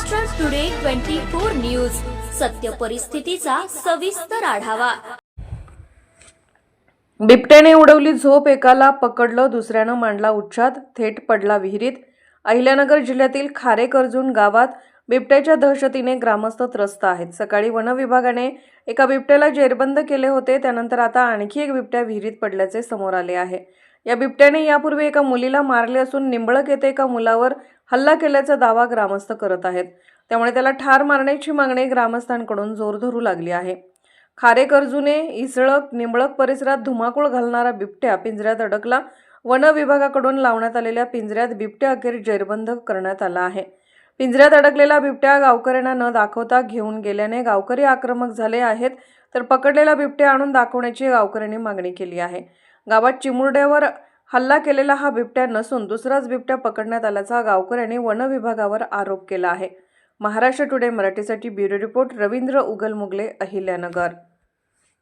Maharashtra today twenty four news सत्य परिस्थितीचा सविस्तर आढावा. बिबट्याने उडवली झोप एकाला पकडलं दुसऱ्यानं मांडला उच्चात थेट पडला विहिरीत. अहिल्यानगर जिल्ह्यातील खारेकर्जुन गावात बिबट्याच्या दहशतीने ग्रामस्थ त्रस्त आहेत. सकाळी वन विभागाने एका बिबट्याला जेरबंद केले होते त्यानंतर आता आणखी एक बिबट्या विहिरीत पडल्याचे समोर आले आहे. या बिबट्याने यापूर्वी एका मुलीला मारले असून निंबळक येथे एका मुलावर हल्ला केल्याचा दावा ग्रामस्थ करत आहेत. त्यामुळे त्याला ठार मारण्याची मागणी ग्रामस्थांकडून जोर धरू लागली आहे. खारेकर्जूने इसळक निंबळक परिसरात धुमाकूळ घालणारा बिबट्या पिंजऱ्यात अडकला. वन विभागाकडून लावण्यात आलेल्या पिंजऱ्यात बिबट्या अखेर जेरबंद करण्यात आला आहे. पिंजऱ्यात अडकलेला बिबट्या गावकऱ्यांना न दाखवता घेऊन गेल्याने गावकरी आक्रमक झाले आहेत तर पकडलेला बिबट्या आणून दाखवण्याची गावकऱ्यांनी मागणी केली आहे. गावात चिमुरड्यावर हल्ला केलेला हा बिबट्या नसून दुसराच बिबट्या पकडण्यात आल्याचा गावकऱ्यांनी वन विभागावर आरोप केला आहे. महाराष्ट्र टुडे मराठीसाठी ब्युरो रिपोर्ट रवींद्र उगल मुगले अहिल्यानगर.